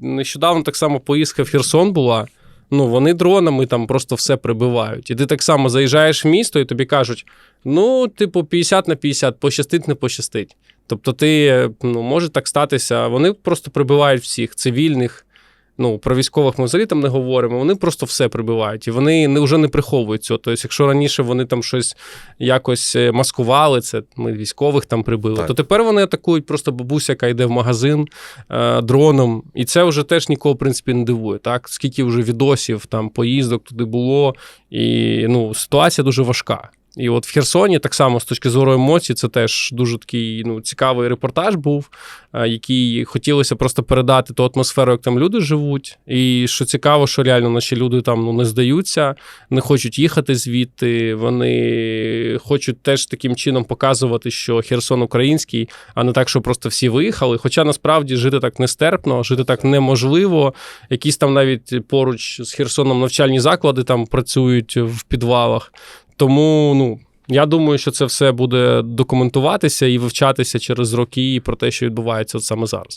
Нещодавно так само поїздка в Херсон була. Ну, вони дронами там просто все прибивають. І ти так само заїжджаєш в місто, і тобі кажуть: ну, типу, 50 на 50, пощастить, не пощастить. Тобто, ти ну, може так статися. Вони просто прибивають всіх цивільних. Ну, про військових ми взагалі там не говоримо. Вони просто все прибивають, і вони не вже не приховують цього. Тобто, якщо раніше вони там щось якось е, маскували, це ми військових там прибили, Так. то тепер вони атакують просто бабуся, яка йде в магазин е, дроном. І це вже теж нікого, в принципі, не дивує. Так, скільки вже відосів, там поїздок туди було, і ну, ситуація дуже важка. І от в Херсоні так само з точки зору емоцій, це теж дуже такий ну, цікавий репортаж був, е, який хотілося просто передати ту атмосферу, як там люди живуть. І що цікаво, що реально наші люди там ну, не здаються, не хочуть їхати звідти. Вони хочуть теж таким чином показувати, що Херсон український, а не так, що просто всі виїхали. Хоча насправді жити так нестерпно, жити так неможливо. Якісь там навіть поруч з Херсоном навчальні заклади там працюють в підвалах. Тому, ну. Я думаю, що це все буде документуватися і вивчатися через роки про те, що відбувається от саме зараз.